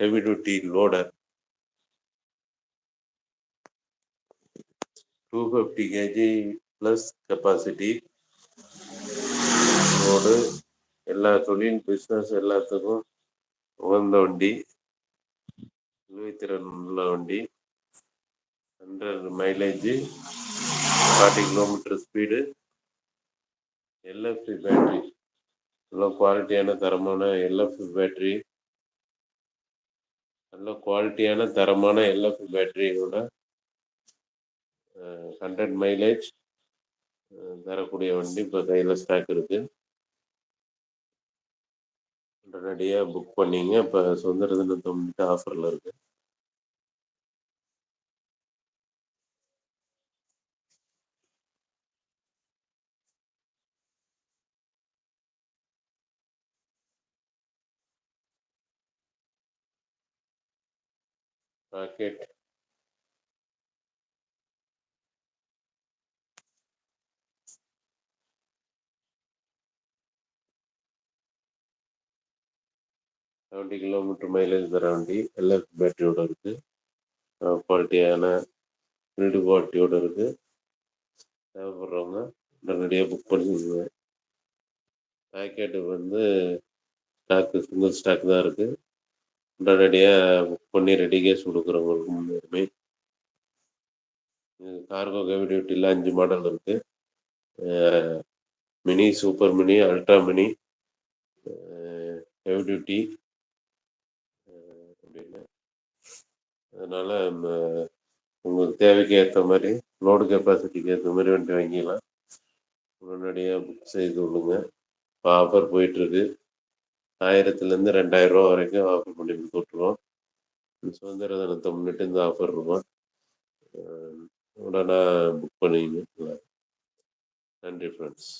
Heavy duty loader two fifty KG plus capacity road எல்லா தொழில் business எல்லாத்துக்கும் உகந்த வண்டி. இழுவைத்திறன் உள்ள வண்டி. Hundred mileage forty kilometre speed LFC battery நல்ல குவாலிட்டியான தரமான எல்எஃப்சி பேட்ரி நல்ல குவாலிட்டியான தரமான எல்எஃப் பேட்டரியோட ஹண்ட்ரட் மைலேஜ் தரக்கூடிய வண்டி இப்போ கையில் ஸ்டாக் இருக்குது உடனடியாக புக் பண்ணிங்க. இப்போ சுதந்திர தினத்தை முன்னிட்டு ஆஃபரில் இருக்கு ராக்கெட் செவன்ட்டி கிலோமீட்டர் மைலேஜ் தர வண்டி எல்எஃப் பேட்டரியோட இருக்குது குவாலிட்டியான பில்டு குவாலிட்டியோட இருக்குது தேவைப்படுறவங்க உடனடியாக புக் பண்ணிக்கோங்க. பேக்கெட்டு வந்து ஸ்டாக்கு சிங்கிள் ஸ்டாக் தான் இருக்குது உடனடியாக புக் பண்ணி ரெடி கேஸ் கொடுக்குறவங்களுக்கு முன்னுரிமை கார்கோ ஹெவி டியூட்டியில் அஞ்சு மாடல் இருக்குது mini super mini ultra mini heavy duty அப்படின்னு. அதனால் உங்களுக்கு தேவைக்கு ஏற்ற மாதிரி லோடு கெப்பாசிட்டிக்கு ஏற்ற மாதிரி வண்டி வாங்கிக்கலாம். உடனடியாக புக் செய்து கொள்ளுங்க இப்போ ஆஃபர் போயிட்டுருக்கு ஆயிரத்துலேருந்து ரெண்டாயிரரூவா வரைக்கும் ஆஃபர் பண்ணி கொடுத்துட்ருவோம் சுதந்திர தினத்தை முன்னிட்டு இந்த ஆஃபர் இருக்கும். உடனே புக் பண்ணிங்க நன்றி ஃப்ரெண்ட்ஸ்